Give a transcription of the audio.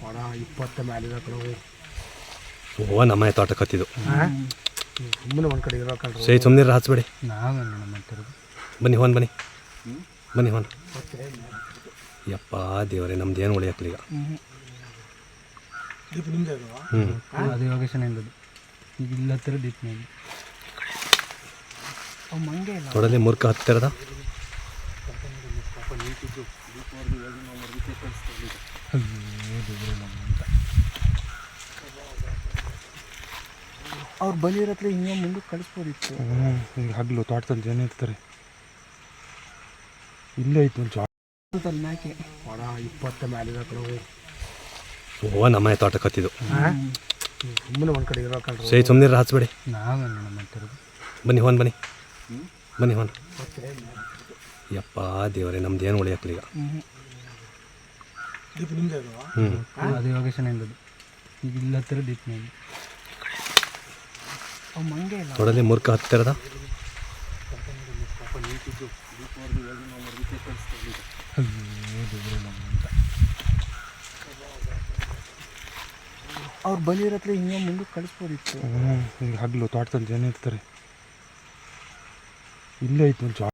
ಒಣ ಇಪ್ಪತ್ತ ಓ ನಮ್ಮ ತೋಟ ಕತ್ತಿದ್ದು ಸುಮ್ಮನೆ ಒಂದು ಕಡೆ ಇರೋ ಕಣ್ರು ಸೈ ಸುಮ್ಮನೆ ಹಚ್ಬೇಡಿ ನಾವೇನು ಬನ್ನಿ ಹೋನ್ ಬನ್ನಿ. ಬನ್ನಿ ಹೋನ್. ಯಪ್ಪ ದೇವರೇ ನಮ್ದು ಏನು ಉಳಿಯಕ್ಲಿ ಈಗ? ಹ್ಞೂ ಅದು ಯೋಗೇಶನ ಈಗ ಇಲ್ಲ? ಹತ್ತಿರ ದೀಪ ಹತ್ತಿರದ? ಮಂಗೆ ಇಲ್ಲ ನೋಡಲ್ಲಿ ಮುರ್ಕ ಹತ್ತಿರದ ಅವ್ರು ಬಂದಿರತ್ಲೆ ಹಿಂಗೆ ಮುಂದೆ ಕಳಿಸ್ಬೋದಿತ್ತು. ಈಗ ಹಗ್ಲು ತೋಟದಲ್ಲಿ ಜನ ಇರ್ತಾರೆ. ಇಲ್ಲೇ ಐತೆ ಒಂದು ಜಾಗ ಇಪ್ಪತ್ತಲ್ಲಿ ಮ್ಯಾಕೆ ಒಣ ಇಪ್ಪತ್ತ ಮ್ಯಾಲಿದ ಕಡೆ ಓ ನಮ್ಮ ತೋಟ ಕತ್ತಿದ್ದು ಸುಮ್ಮನೆ ಒಂದು ಕಡೆ ಇರೋ ಕಣ್ರು ಸೈ ಸುಮ್ಮನೆ ಹಚ್ಬೇಡಿ ನೋಡ ಮಾಡ್ತಿರೋದು ಬನ್ನಿ ಹೋನ್ ಬನ್ನಿ. ಬನ್ನಿ ಹೋನ್. ಯಪ್ಪ ದೇವರೇ ನಮ್ದು ಏನು ಉಳಿಯಕ್ಲಿ ಈಗ? ದೀಪ ನಿಮ್ದೇ ಅದು ಹ್ಞೂ ಅದು ಯೋಗೇಶನ್ ಎಂದದು ಈಗ ಇಲ್ಲ ಹತ್ತಿರ ದೀಪ ಮೇಲೆ ಮಂಗೆ ಇಲ್ಲ. ನೋಡಲ್ಲಿ ಮುರ್ಕ ಹತ್ತಿರದ? ಅವ್ರು ಬಂದಿರತ್ಲೆ ಹಿಂಗೆ ಮುಂದಕ್ಕೆ ಕಳಿಸ್ಬೋದಿತ್ತು. ಈಗ ಹಗ್ಲು ತೋಟದಲ್ಲಿ ಜನ ಇರ್ತಾರೆ. ಇಲ್ಲೇ ಐತೆ ಒಂದು ಜಾಗ